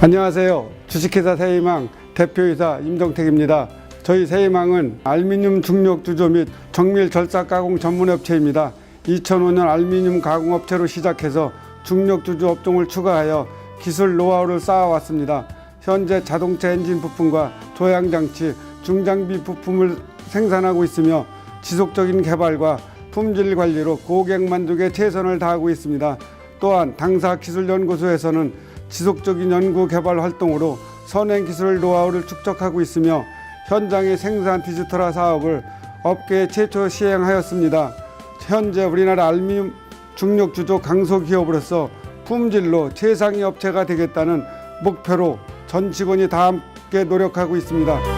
안녕하세요. 주식회사 세희망 대표이사 임정택입니다. 저희 세희망은 알루미늄 중력 주조 및 정밀 절삭 가공 전문 업체입니다. 2005년 알루미늄 가공 업체로 시작해서 중력 주조 업종을 추가하여 기술 노하우를 쌓아왔습니다. 현재 자동차 엔진 부품과 조향 장치, 중장비 부품을 생산하고 있으며 지속적인 개발과 품질 관리로 고객 만족에 최선을 다하고 있습니다. 또한 당사 기술연구소에서는 지속적인 연구 개발 활동으로 선행 기술 노하우를 축적하고 있으며 현장의 생산 디지털화 사업을 업계 최초 시행하였습니다. 현재 우리나라 알루미늄 중력 주조 강소 기업으로서 품질로 최상위 업체가 되겠다는 목표로 전 직원이 다 함께 노력하고 있습니다.